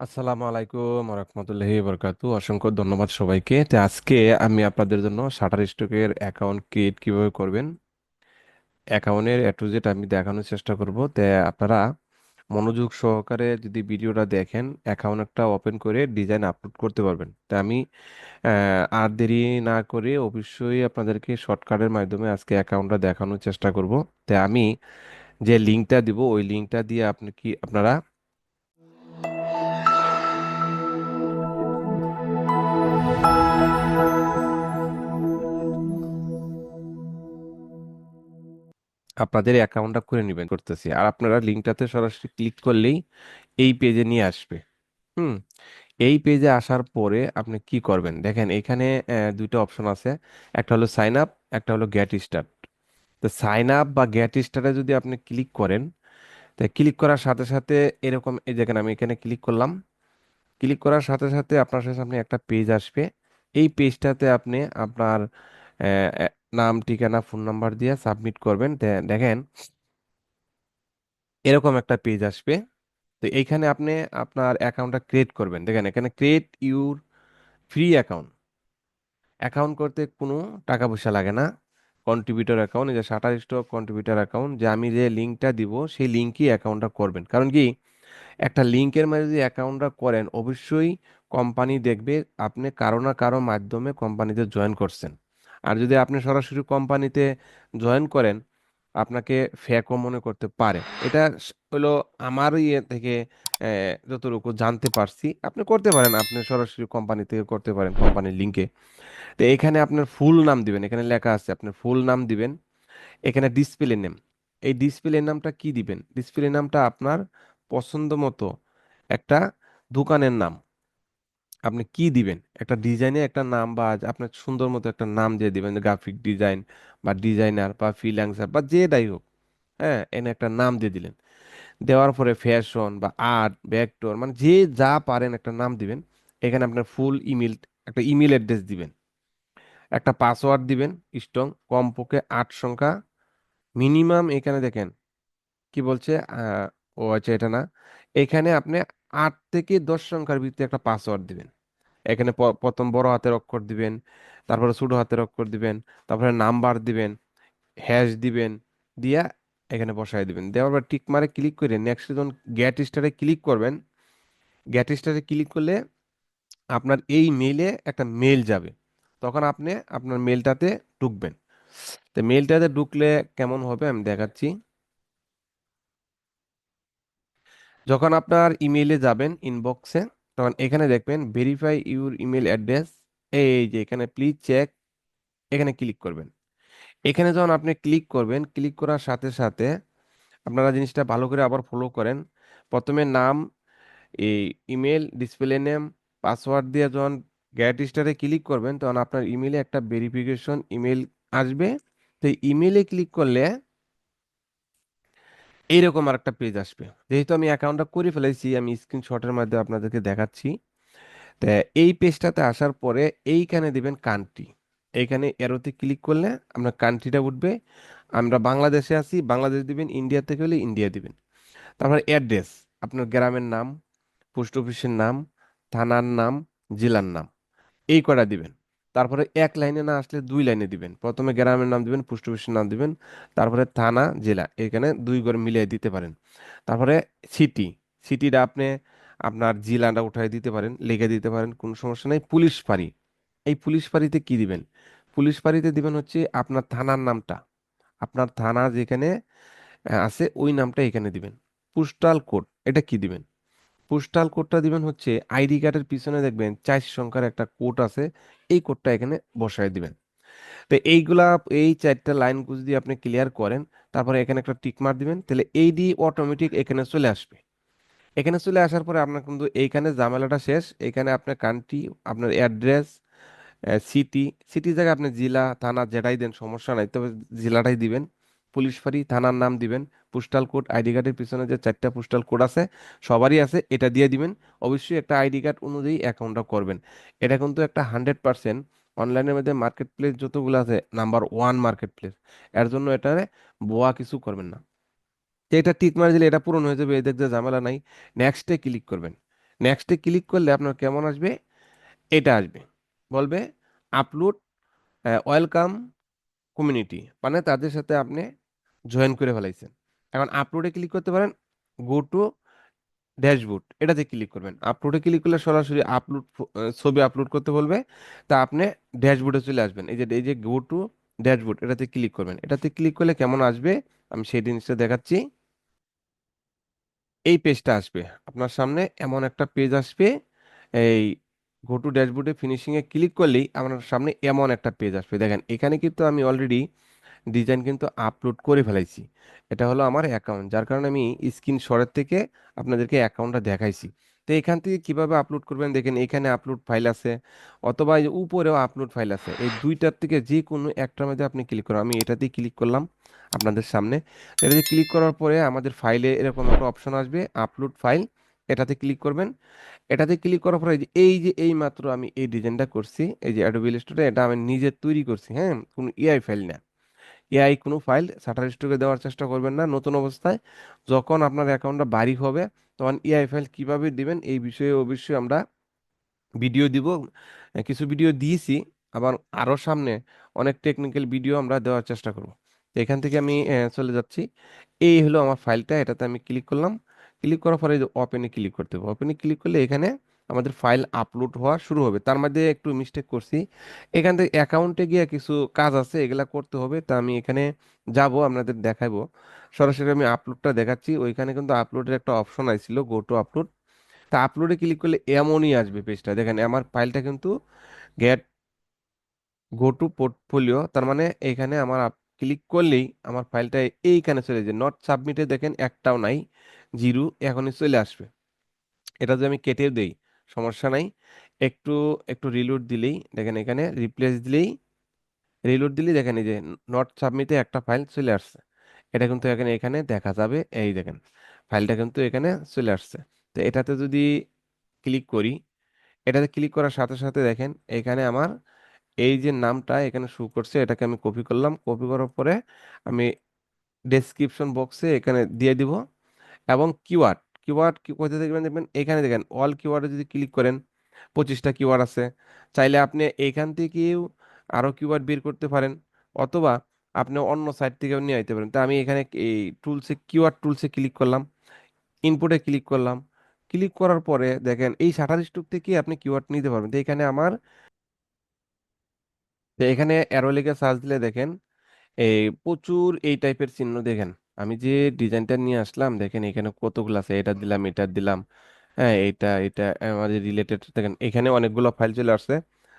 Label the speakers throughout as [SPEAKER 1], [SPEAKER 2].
[SPEAKER 1] আসসালামু আলাইকুম রহমতুল্লাহি বরকাতু অসংখ্য ধন্যবাদ সবাইকে। তো আজকে আমি আপনাদের জন্য শাটার স্টকের অ্যাকাউন্ট ক্রিয়েট কীভাবে করবেন অ্যাকাউন্টের এ টু জেড আমি দেখানোর চেষ্টা করব। তো আপনারা মনোযোগ সহকারে যদি ভিডিওটা দেখেন অ্যাকাউন্ট একটা ওপেন করে ডিজাইন আপলোড করতে পারবেন। তো আমি আর দেরি না করে অবশ্যই আপনাদেরকে শর্টকাটের মাধ্যমে আজকে অ্যাকাউন্টটা দেখানোর চেষ্টা করব। তো আমি যে লিঙ্কটা দিব, ওই লিঙ্কটা দিয়ে আপনি কি, আপনারা আপনাদের অ্যাকাউন্টটা করে নেবেন করতেছি। আর আপনারা লিঙ্কটাতে সরাসরি ক্লিক করলেই এই পেজে নিয়ে আসবে। হুম? এই পেজে আসার পরে আপনি কি করবেন? দেখেন, এখানে দুইটা অপশন আছে। একটা হলো সাইন আপ একটা হলো গেট স্টার্ট তো সাইন আপ বা গেট স্টার্টে যদি আপনি ক্লিক করেন, তো ক্লিক করার সাথে সাথে এরকম, এই দেখেন আমি এখানে ক্লিক করলাম। ক্লিক করার সাথে সাথে আপনার সামনে একটা পেজ আসবে। এই পেজটাতে আপনি আপনার নাম, ঠিকানা ফোন নাম্বার দিয়ে সাবমিট করবেন। দেখেন, এরকম একটা পেজ আসবে। তো এইখানে আপনি আপনার অ্যাকাউন্টটা ক্রিয়েট করবেন। দেখেন, এখানে create your free account account করতে কোনো টাকা পয়সা লাগে না। কন্ট্রিবিউটর অ্যাকাউন্ট যে শাটার স্টক কন্ট্রিবিউটর অ্যাকাউন্ট যে আমি যে লিঙ্কটা দিব, সেই লিঙ্কই অ্যাকাউন্টটা করবেন। কারণ কি, একটা লিঙ্কের মাঝে যদি অ্যাকাউন্টটা করেন, অবশ্যই কোম্পানি দেখবে, আপনি কারও না কারও মাধ্যমে কোম্পানিতে জয়েন করছেন। আর যদি আপনি সরাসরি কোম্পানিতে জয়েন করেন, আপনাকে ফেকও মনে করতে পারে। এটা হলো আমার ইয়ে থেকে যতটুকু জানতে পারছি, আপনি করতে পারেন, আপনি সরাসরি কোম্পানি থেকে করতে পারেন, কোম্পানির লিঙ্কে। তো এখানে আপনার ফুল নাম দিবেন, এখানে লেখা আছে আপনার ফুল নাম দিবেন, এখানে ডিসপ্লে নেম। এই ডিসপ্লে নামটা কি দিবেন? ডিসপ্লে নামটা আপনার পছন্দ মতো একটা দোকানের নাম। আপনি কি দিবেন? একটা ডিজাইনে একটা নাম বা আপনার সুন্দর মতো একটা নাম দিয়ে দিবেন গ্রাফিক ডিজাইন বা ডিজাইনার বা ফ্রিল্যান্সার বা যে যেটাই হোক হ্যাঁ এনে একটা নাম দিয়ে দিলেন। দেওয়ার পরে ফ্যাশন বা আর্ট ভেক্টর মানে যে যা পারেন একটা নাম দিবেন। এখানে আপনার ফুল ইমেল একটা ইমেল অ্যাড্রেস দিবেন। একটা পাসওয়ার্ড দিবেন স্ট্রং কমপক্ষে আট সংখ্যা। মিনিমাম এখানে দেখেন, কি বলছে? ও আচ্ছা এটা না। এখানে আপনি আট থেকে দশ সংখ্যার ভিতরে একটা পাসওয়ার্ড দিবেন। এখানে প্রথম বড় হাতের অক্ষর দিবেন, তারপরে ছোট হাতের অক্ষর দিবেন, তারপরে নাম্বার দিবেন হ্যাশ দিবেন, দিয়া এখানে বসায় দিবেন। দেওয়ার পর টিক মারে ক্লিক করে নেক্সট যখন গেট স্টারে ক্লিক করবেন গেট স্টারে ক্লিক করলে আপনার এই মেইলে একটা মেল যাবে। তখন আপনি আপনার মেলটাতে ঢুকবেন। তো মেলটাতে ঢুকলে কেমন হবে আমি দেখাচ্ছি। যখন আপনার ইমেইলে যাবেন ইনবক্সে তখন এখানে দেখবেন ভেরিফাই ইউর ইমেল অ্যাড্রেস এই যে এখানে প্লিজ চেক এখানে ক্লিক করবেন। এখানে যখন আপনি ক্লিক করবেন ক্লিক করার সাথে সাথে আপনারা জিনিসটা ভালো করে আবার ফলো করেন। প্রথমে নাম, এই ইমেল ডিসপ্লে নেম পাসওয়ার্ড দিয়ে যখন গেট স্টারে ক্লিক করবেন, তখন আপনার ইমেলে একটা ভেরিফিকেশন ইমেল আসবে। তো ইমেলে ক্লিক করলে এইরকম আর একটা পেজ আসবে। যেহেতু আমি অ্যাকাউন্টটা করে ফেলেছি, আমি স্ক্রিনশটের মাধ্যমে আপনাদেরকে দেখাচ্ছি। তা এই পেজটাতে আসার পরে এইখানে দিবেন কান্ট্রি এইখানে এরোতে ক্লিক করলে আপনার কান্ট্রিটা উঠবে। আমরা বাংলাদেশে আছি, বাংলাদেশ দিবেন ইন্ডিয়া থেকে হলে ইন্ডিয়া দিবেন। তারপর অ্যাড্রেস আপনার গ্রামের নাম পোস্ট অফিসের নাম, থানার নাম, জেলার নাম, এই কটা দিবেন। তারপরে এক লাইনে না আসলে দুই লাইনে দিবেন। প্রথমে গ্রামের নাম দিবেন পোস্ট অফিসের নাম দিবেন, তারপরে থানা, জেলা, এখানে দুই করে মিলিয়ে দিতে পারেন। তারপরে সিটি, সিটিটা আপনি আপনার জেলাটা উঠাই দিতে পারেন, লিখে দিতে পারেন, কোনো সমস্যা নেই। পুলিশ ফাঁড়ি, এই পুলিশ ফাঁড়িতে কি দিবেন? পুলিশ ফাঁড়িতে দিবেন হচ্ছে আপনার থানার নামটা। আপনার থানা যেখানে আছে, ওই নামটা এখানে দিবেন। পোস্টাল কোড, এটা কি দিবেন? পোস্টাল কোডটা দিবেন হচ্ছে আইডি কার্ডের পিছনে দেখবেন চার সংখ্যার একটা কোড আছে। এই কোডটা এখানে বসায় দিবেন। তো এইগুলা, এই চারটা লাইন যদি আপনি ক্লিয়ার করেন, তারপরে এখানে একটা টিক মার দিবেন, তাহলে এই দিয়ে অটোমেটিক এখানে চলে আসবে। এখানে চলে আসার পরে আপনার কিন্তু এইখানে ঝামেলাটা শেষ। এখানে আপনার কান্ট্রি আপনার অ্যাড্রেস সিটি সিটি জায়গায় আপনি জেলা, থানা যেটাই দেন, সমস্যা নাই, তবে জেলাটাই দিবেন। পুলিশ ফাঁড়ি থানার নাম দিবেন। পোস্টাল কোড আইডি কার্ডের পিছনে যে চারটা পোস্টাল কোড আছে, সবারই আছে, এটা দিয়ে দিবেন। অবশ্যই একটা আইডি কার্ড অনুযায়ী অ্যাকাউন্টটা করবেন। এটা কিন্তু একটা হান্ড্রেড পার্সেন্ট অনলাইনের মধ্যে মার্কেট প্লেস যতগুলো আছে নাম্বার ওয়ান মার্কেট প্লেস এর জন্য এটারে বোয়া কিছু করবেন না। এটা টিক মারে দিলে এটা পূরণ হয়ে যাবে এদের যে ঝামেলা নাই। নেক্সটে ক্লিক করবেন। নেক্সটে ক্লিক করলে আপনার কেমন আসবে? এটা আসবে। বলবে আপলোড ওয়েলকাম কমিউনিটি মানে তাদের সাথে আপনি জয়েন করে ফেলাইছেন। এখন আপলোডে ক্লিক করতে পারেন গো টু ড্যাশবোর্ড এটাতে ক্লিক করবেন। আপলোডে ক্লিক করলে সরাসরি আপলোড ছবি আপলোড করতে বলবে, তা আপনি ড্যাশবোর্ডে চলে আসবেন। এই যে এই যে গো টু ড্যাশবোর্ড এটাতে ক্লিক করবেন। এটাতে ক্লিক করলে কেমন আসবে? আমি সেই জিনিসটা দেখাচ্ছি। এই পেজটা আসবে। আপনার সামনে এমন একটা পেজ আসবে। এই গো টু ড্যাশবোর্ডে ফিনিশিংয়ে ক্লিক করলেই আপনার সামনে এমন একটা পেজ আসবে। দেখেন, এখানে কিন্তু আমি অলরেডি ডিজাইন কিন্তু আপলোড করে ফেলাইছি। এটা হলো আমার অ্যাকাউন্ট যার কারণে আমি স্ক্রিনশটের থেকে আপনাদেরকে অ্যাকাউন্টটা দেখাইছি। তো এখান থেকে কীভাবে আপলোড করবেন? দেখেন এখানে আপলোড ফাইল আছে, অথবা উপরেও আপলোড ফাইল আছে। এই দুইটার থেকে যে কোনো একটার মধ্যে আপনি ক্লিক করুন। আমি এটাতেই ক্লিক করলাম আপনাদের সামনে। এটাতে ক্লিক করার পরে আমাদের ফাইলে এরকম একটা অপশন আসবে আপলোড ফাইল এটাতে ক্লিক করবেন। এটাতে ক্লিক করার পরে এই যে, এই মাত্র আমি এই ডিজাইনটা করছি, এই যে অ্যাডোবি ইলাস্ট্রেটর এটা আমি নিজে তৈরি করছি হ্যাঁ? কোনো এআই ফাইল না। এআই কোনো ফাইল শাটার স্টকে দেওয়ার চেষ্টা করবেন না। নতুন অবস্থায় যখন আপনার অ্যাকাউন্টটা বাড়ি হবে, তখন এআই ফাইল কীভাবে দিবেন এই বিষয়ে অবশ্যই আমরা ভিডিও দিব। কিছু ভিডিও দিয়েছি, আবার আরও সামনে অনেক টেকনিক্যাল ভিডিও আমরা দেওয়ার চেষ্টা করব। তো এখান থেকে আমি চলে যাচ্ছি। এই হলো আমার ফাইলটা, এটাতে আমি ক্লিক করলাম। ক্লিক করার পরে ওপেনে ক্লিক করতে হবে। ওপেনে ক্লিক করলে এখানে আমাদের ফাইল আপলোড হওয়া শুরু হবে। তার মধ্যে একটু মিস্টেক করছি। এখান থেকে অ্যাকাউন্টে গিয়ে কিছু কাজ আছে, এগুলা করতে হবে। তা আমি এখানে যাব, আপনাদের দেখাবো। সরাসরি আমি আপলোডটা দেখাচ্ছি। ওইখানে কিন্তু আপলোডের একটা অপশন আইছিল গো টু আপলোড তা আপলোডে ক্লিক করলে এমনই আসবে পেজটা দেখেন, আমার ফাইলটা কিন্তু গেট গো টু পোর্টফোলিও তার মানে এখানে আমার ক্লিক করলেই আমার ফাইলটা এইখানে চলে যায়। নট সাবমিটে দেখেন একটাও নাই জিরো এখনই চলে আসবে। এটা যদি আমি কেটে দেই সমস্যা নাই। একটু একটু রিলোড দিলেই, দেখেন এখানে রিপ্লেস দিলেই রিলোড দিলেই দেখেন এই যে নট সাবমিটে একটা ফাইল চলে আসছে। এটা কিন্তু এখানে এখানে দেখা যাবে, এই দেখেন ফাইলটা কিন্তু এখানে চলে আসছে। তো এটাতে যদি ক্লিক করি, এটাতে ক্লিক করার সাথে সাথে দেখেন এখানে আমার এই যে নামটা এখানে শো করছে, এটাকে আমি কপি করলাম। কপি করার পরে আমি ডেসক্রিপশন বক্সে এখানে দিয়ে দিব এবং কিওয়ার্ড কিওয়ার্ড কোথায় দেখবেন দেখবেন? এখানে দেখেন অল কিওয়ার্ডে যদি ক্লিক করেন, পঁচিশটা কিওয়ার্ড আছে। চাইলে আপনি এখান থেকেও আরও কিওয়ার্ড বের করতে পারেন, অথবা আপনি অন্য সাইট থেকেও নিয়ে আইতে পারেন। তা আমি এখানে এই টুলসে কিওয়ার্ড টুলসে ক্লিক করলাম ইনপুটে ক্লিক করলাম। ক্লিক করার পরে দেখেন, এই শাটার স্টক থেকে আপনি কিওয়ার্ড নিতে পারবেন। তো এখানে আমার এখানে অ্যারো লিখে সার্চ দিলে দেখেন, এই প্রচুর এই টাইপের চিহ্ন দেখেন। আমি যে ডিজাইনটা নিয়ে আসলাম, দেখেন এখানে কতগুলো আছে, এটা দিলাম এটা দিলাম হ্যাঁ এটা এটা, আমাদের রিলেটেড দেখেন এখানে অনেকগুলো ফাইল চলে আসছে,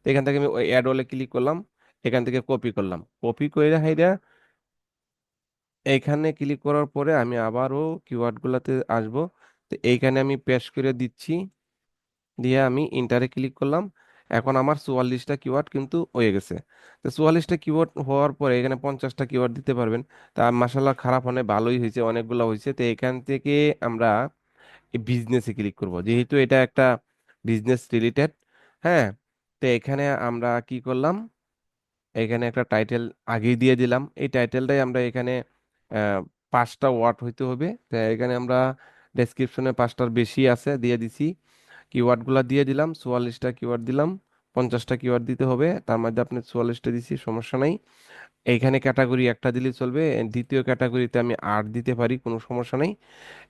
[SPEAKER 1] তো এখান থেকে আমি অ্যাড ওলে ক্লিক করলাম, এখান থেকে কপি করলাম কপি করে হাইরা এইখানে ক্লিক করার পরে আমি আবারও কিওয়ার্ডগুলোতে আসব, তো এইখানে আমি পেস্ট করে দিচ্ছি, দিয়ে আমি ইন্টারে ক্লিক করলাম এখন আমার চুয়াল্লিশটা কিওয়ার্ড কিন্তু হয়ে গেছে। তো চুয়াল্লিশটা কিওয়ার্ড হওয়ার পরে এখানে পঞ্চাশটা কিওয়ার্ড দিতে পারবেন। তা মাসাল্লাহ খারাপ মানে ভালোই হয়েছে, অনেকগুলো হয়েছে। তো এখান থেকে আমরা বিজনেসে ক্লিক করব। যেহেতু এটা একটা বিজনেস রিলেটেড হ্যাঁ? তো এখানে আমরা কি করলাম? এখানে একটা টাইটেল আগেই দিয়ে দিলাম। এই টাইটেলটাই আমরা এখানে পাঁচটা ওয়ার্ড হইতে হবে। তো এখানে আমরা ডেসক্রিপশনে পাঁচটার বেশি আছে, দিয়ে দিছি। কিওয়ার্ডগুলো দিয়ে দিলাম, চুয়াল্লিশটা কিওয়ার্ড দিলাম। পঞ্চাশটা কিওয়ার্ড দিতে হবে, তার মধ্যে আপনি চুয়াল্লিশটা দিছি, সমস্যা নাই। এইখানে ক্যাটাগরি একটা দিলে চলবে, দ্বিতীয় ক্যাটাগরিতে আমি আট দিতে পারি, কোনো সমস্যা নেই।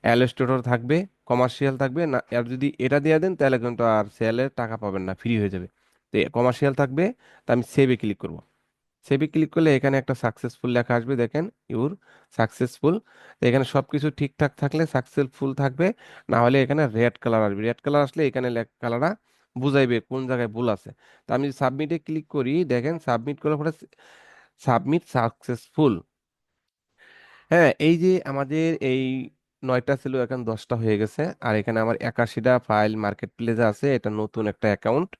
[SPEAKER 1] অ্যালোস্টেটর থাকবে কমার্শিয়াল থাকবে, না, আর যদি এটা দিয়ে দেন, তাহলে কিন্তু আর সেলের টাকা পাবেন না ফ্রি হয়ে যাবে। তো কমার্শিয়াল থাকবে, তা আমি সেভে ক্লিক করব। সেভে ক্লিক করলে এখানে একটা সাকসেসফুল লেখা আসবে, দেখেন ইউর সাকসেসফুল তো এখানে সব কিছু ঠিকঠাক থাকলে সাকসেসফুল থাকবে, না হলে এখানে রেড কালার আসবে। রেড কালার আসলে এখানে কালারটা বুঝাইবে কোন জায়গায় ভুল আছে। তো আমি সাবমিটে ক্লিক করি, দেখেন সাবমিট করার পরে সাবমিট সাকসেসফুল হ্যাঁ এই যে আমাদের এই নয়টা ছিল, এখন দশটা হয়ে গেছে। আর এখানে আমার একাশিটা ফাইল মার্কেট প্লেসে আছে, এটা নতুন একটা অ্যাকাউন্ট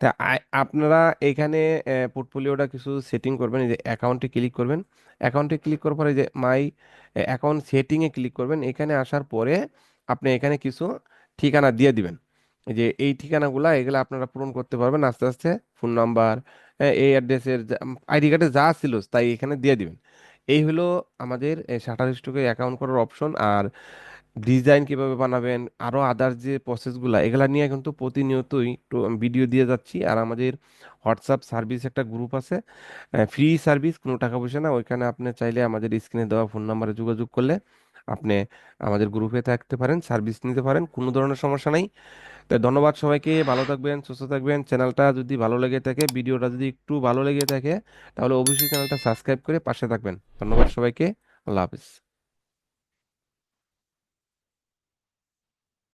[SPEAKER 1] তা আপনারা এখানে পোর্টফোলিওটা কিছু সেটিং করবেন, এই যে অ্যাকাউন্টে ক্লিক করবেন। অ্যাকাউন্টে ক্লিক করার পরে যে মাই অ্যাকাউন্ট সেটিংয়ে ক্লিক করবেন। এখানে আসার পরে আপনি এখানে কিছু ঠিকানা দিয়ে দিবেন। যে এই ঠিকানাগুলা, এগুলো আপনারা পূরণ করতে পারবেন। আস্তে আস্তে ফোন নাম্বার এই অ্যাড্রেসের আইডি কার্ডে যা ছিল তাই এখানে দিয়ে দিবেন। এই হলো আমাদের শাটার স্টকে অ্যাকাউন্ট করার অপশন। আর ডিজাইন কীভাবে বানাবেন, আরও আদার যে প্রসেসগুলো এগুলা নিয়ে কিন্তু প্রতিনিয়তই ভিডিও দিয়ে যাচ্ছি। আর আমাদের হোয়াটসঅ্যাপ সার্ভিস একটা গ্রুপ আছে ফ্রি সার্ভিস, কোনো টাকা পয়সা না। ওইখানে আপনি চাইলে আমাদের স্ক্রিনে দেওয়া ফোন নাম্বারে যোগাযোগ করলে আপনি আমাদের গ্রুপে থাকতে পারেন, সার্ভিস নিতে পারেন, কোনো ধরনের সমস্যা নাই। তো ধন্যবাদ সবাইকে, ভালো থাকবেন, সুস্থ থাকবেন। চ্যানেলটা যদি ভালো লেগে থাকে, ভিডিওটা যদি একটু ভালো লেগে থাকে, তাহলে অবশ্যই চ্যানেলটা সাবস্ক্রাইব করে পাশে থাকবেন। ধন্যবাদ সবাইকে, আল্লাহ হাফিজ।